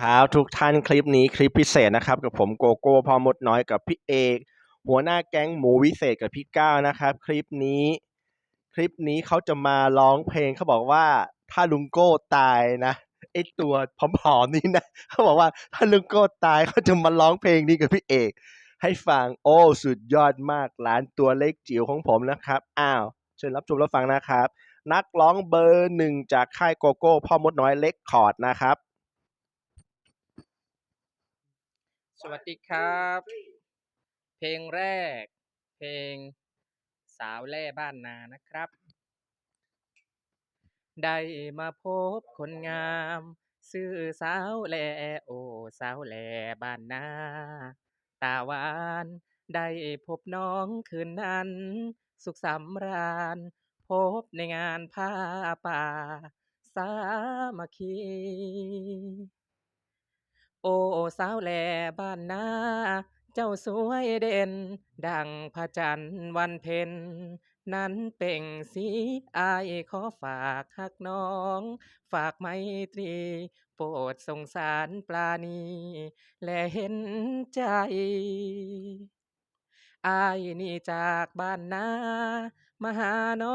ครับทุกท่านคลิปนี้คลิปพิเศษนะครับ กับผมโกโก้พอมดน้อยกับพี่เอก หัวหน้าแก๊งหมูวิเศษกับพี่ก้าวนะครับ คลิปนี้ คลิปนี้เขาจะมาร้องเพลงเขาบอกว่าถ้าลุงโก้ตายนะไอตัวผอมๆนี่นะเขาบอกว่าถ้าลุงโก้ตายเขาจะมาร้องเพลงนี้กับพี่เอก ให้ฟังโอ้สุดยอดมากหลานตัวเล็กจิ๋วของผมนะครับอ้าวเชิญรับชมรับฟังนะครับ นักร้องเบอร์หนึ่งจากค่ายโกโก้พ่อมดน้อยเล็กคอร์ดนะครับ สวัสดีครับ เพลงแรก เพลงสาวแล่บ้านนานะครับ ได้มาพบคนงามชื่อสาวแลโอสาวแลบ้านนาตาหวานได้พบน้องคืนนั้น สุขสำราญ พบในงานผ้าป่า สามัคคี โอ้สาวแลบ้านนาเจ้าสวยเด่น ดังพระจันทร์วันเพ็ญนั้นเป่งสีอายขอฝากหักน้อง ฝากไมตรี โปรดสงสารปลาณีและเห็นใจอายนี่จากบ้านนา มาหาน้อ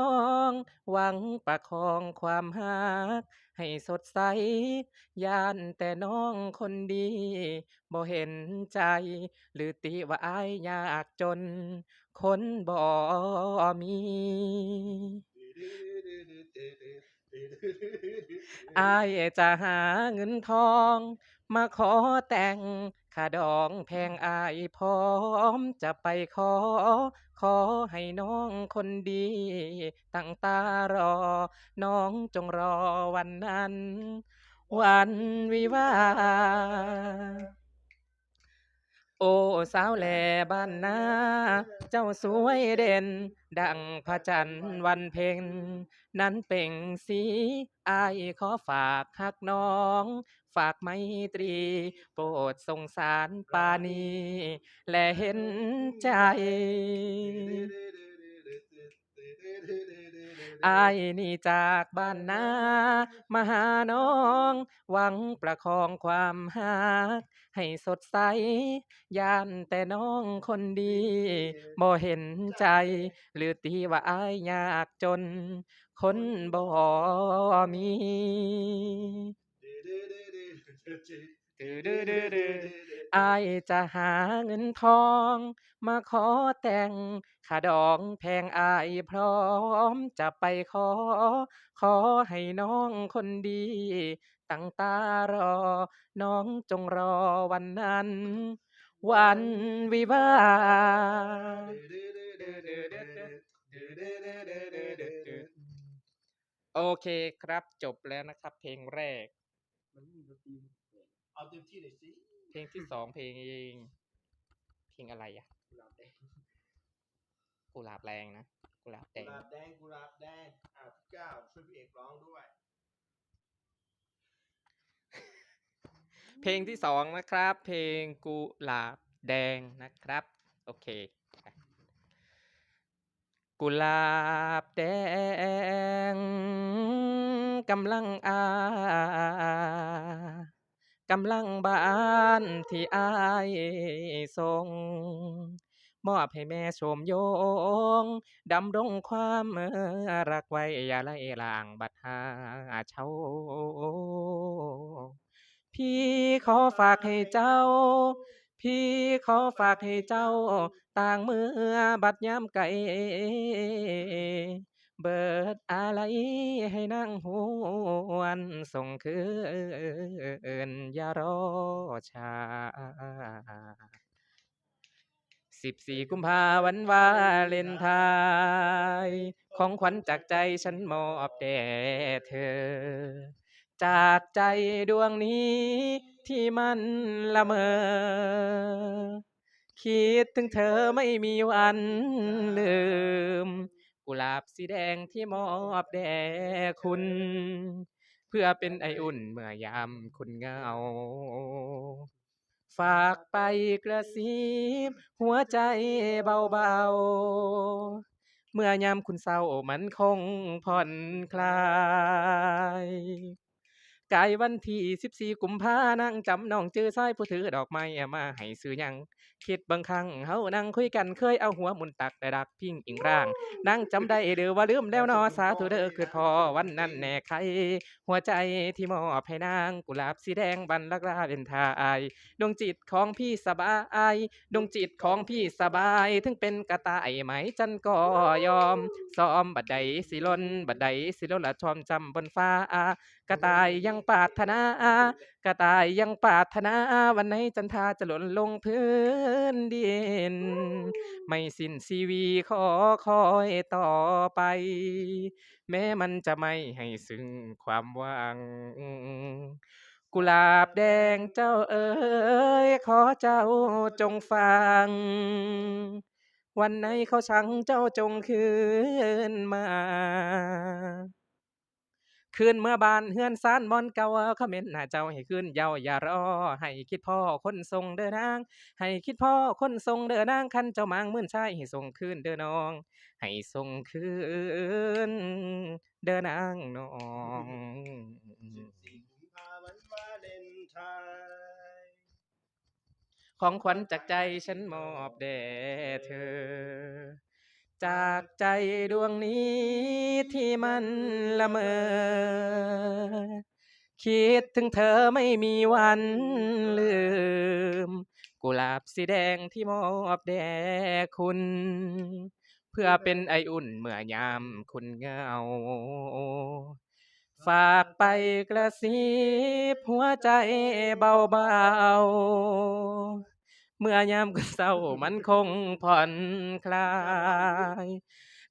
ง หวังประคองความหัก ให้สดใส ย่านแต่น้องคนดีบ่เห็นใจ หรือติว่าอายยากจน คนบ่มี อายจะหาเงินทอง มาขอแต่ง ค่าดองแพงอายพร้อมจะไปขอ ขอให้น้องคนดี ตั้งตารอ น้องจงรอวันนั้น วันวิวาโอ้สาวแลบ้านนา เจ้าสวยเด่น ดังพระจันทร์วันเพ็ญนั้นเป่งสีอายขอฝากหักน้อง ฝากไมตรี โปรดสงสารปานี และเห็นใจอายนี่จากบ้านนามาหาน้อง หวังประคองความหัก ให้สดใส ย่านแต่น้องคนดีบ่เห็นใจ หรือติว่าอายยากจน คนบ่มี อายจะหาเงินทอง มาขอแต่งค่าดองแพงอายพร้อมจะไปขอ ขอให้น้องคนดี ตั้งตารอ น้องจงรอวันนั้น วันวิวาโอเคครับจบแล้วนะครับเพลงแรก เอาเต็มที่เลยสิเพลงที่สองเพลงเองเพลงอะไรอะกุหลาบแดงกุหลาบแรงนะกุหลาบแดกุงหลาบแดงกุหลาบแดงอะพี่ก้าวช่วยพี่เอกร้องด้วย เพลงที่สองนะครับ เพลงกุหลาบแดงนะครับ โอเคไปกุหลาบแดง กำลังอากำลังบานที่อายส่งมอบให้แม่ชมโยง ดำรงความรักไว้อย่าไล่ลางบัดหาเช้า พี่ขอฝากให้เจ้า พี่ขอฝากให้เจ้า ต่างเมื่อบัดยามไกล เบิดอะไรให้นั่งหวนส่งคืนอย่ารอช้าสิบสี่กุมภาวันวาเลนไทน์ของขวัญจากใจฉันมอบแด่เธอ จากใจดวงนี้ที่มันละเมอ คิดถึงเธอไม่มีวันลืม กุหลาบสีแดงที่มอบแด่คุณ เพื่อเป็นไออุ่นเมื่อยามคุณเหงา ฝากไปกระซิบหัวใจเบาๆ เมื่อยามคุณเศร้ามันคงผ่อนคลาย กายวันที่สิบสี่กุมภานั่งจำน้องจื้อซ้ายผู้ถือดอกไม้มาให้ซื้อหยังคิดบางครั้งเฮานั่งคุยกันเคยเอาหัวหมุนตักแต่ดักพิงอิงร่าง นั่งจำได้เด้อว่าลืมแล้วเนอสาธุเด้อคือพอวันนั้นแน่ใคร หัวใจที่มอบให้นางกุหลาบสีแดงบันลักลาเป็นทายดวงจิตของพี่สบายดวงจิตของพี่สบาย ถึงเป็นกระต่ายไหมจันก็ยอมซ้อมบัดใดสิลนบัดใดสิลนละชอมจำบนฟ้า กระต่ายยังปรารถนากระต่ายยังปรารถนาวันไหนจันทาจะหล่นลงพื้นดิน ไม่สิ้นชีวีขอคอยต่อไป แม้มันจะไม่ให้ซึ้งความหวัง กุหลาบแดงเจ้าเอ๋ยขอเจ้าจงฟังวันไหนเขาชังเจ้าจงคืนมา คืนเมื่อบานเฮือนซานบอนเก่าเขม้นหน้าเจ้าให้คืนเยาวอย่ารอให้คิดพ่อคนทรงเด้อนาง ให้คิดพ่อคนทรงเด้อนางคันเจ้ามางมื่นชายให้ส่งคืนเด้อน้อง ให้ส่งคืนเด้อนางน้องของขวัญจากใจฉันมอบแด่เธอ จากใจดวงนี้ที่มันละเมอ คิดถึงเธอไม่มีวันลืม กุหลาบสีแดงที่มอบแด่คุณ เพื่อเป็นไออุ่นเมื่อยามคุณเหงา ฝากไปกระซิบหัวใจเบาๆ เมื่อยามเศร้ามันคงผ่อนคลาย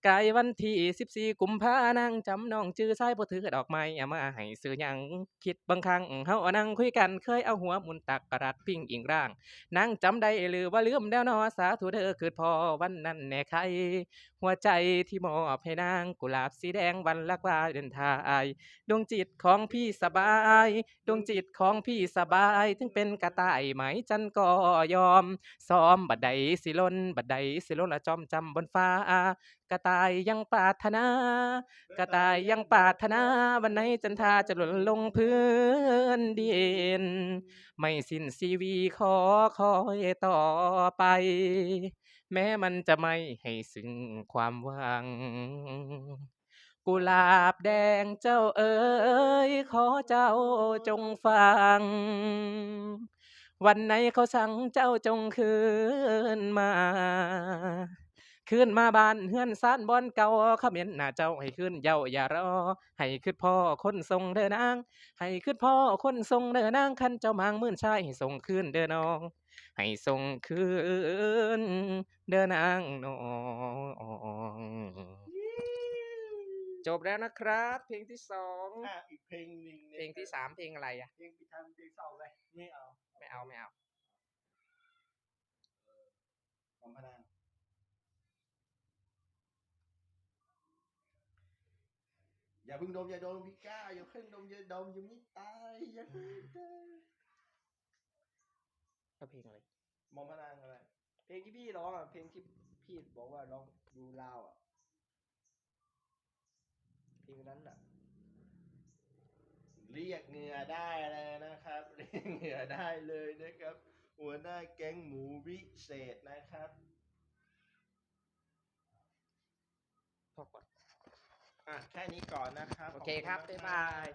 กายวันที่สิบสี่กุมภานั่งจำน้องจื้อซ้ายบ่ถือดอกไม้เอามาให้ซื้อหยังคิดบางครั้งเฮานั่งคุยกันเคยเอาหัวหมุนตักกระดักพิงอิงร่างนั่งจำได้หรือว่าลืมแล้วนอสาธุเด้อคือพอวันนั้นแน่ใคร หัวใจที่มอบให้นางกุหลาบสีแดงวันลักว่าเดินทายดวงจิตของพี่สบายดวงจิตของพี่สบายถึงเป็นกระต่ายไหมจันก็ยอมซ้อมบัดใดสิลนบัดใดสิลนละจอมจำบนฟ้า ระต่ายยังปรารถนา กระต่ายยังปรารถนา วันไหนจันทาจะหล่นลงพื้นดิน ไม่สิ้นชีวีขอคอยต่อไป แม้มันจะไม่ให้ซึ้งความหวัง กุหลาบแดงเจ้าเอ๋ยขอเจ้าจงฟังวันไหนเขาสั่งเจ้าจงคืนมา คืนมาบ้านเฮือนซานบอนเก่าเขมิ้นหน้าเจ้าให้คืนเย้าอย่ารอ ให้คืดพ่อคนทรงเด้อนาง ให้คืดพ่อคนทรงเด้อนางคันเจ้ามางมื่นชายให้ส่งคืนเด้อน้อง ให้ส่งคืนเด้อนางน้องจบแล้วนะครับ เพลงที่สองอะอีกเพลงหนึ่งเพลงที่สามเพลงอะไรอะเพลงพิธามเพลงเศร้าไปไม่เอาไม่เอาไม่เอา ของพนัง อย่าเพึ่งดมอย่าดมพี่ก้าอย่าเพึ่งดมอย่าดมยังไม่ตายอย่าเพึ่งตายก็เพลงอะไรมองพนังอะไร เพลงที่พี่ร้องอะเพลงที่พี่บอกว่าร้องดูลาวอะเพลงนั้นอะ เรียกเหงื่อได้เลยนะครับ เรียกเหงื่อได้เลยนะครับ หัวหน้าแก๊งหมูวิเศษนะครับพอก่อน อะแค่นี้ก่อนนะครับโอเคครับ ขณบ๊ายมกบาย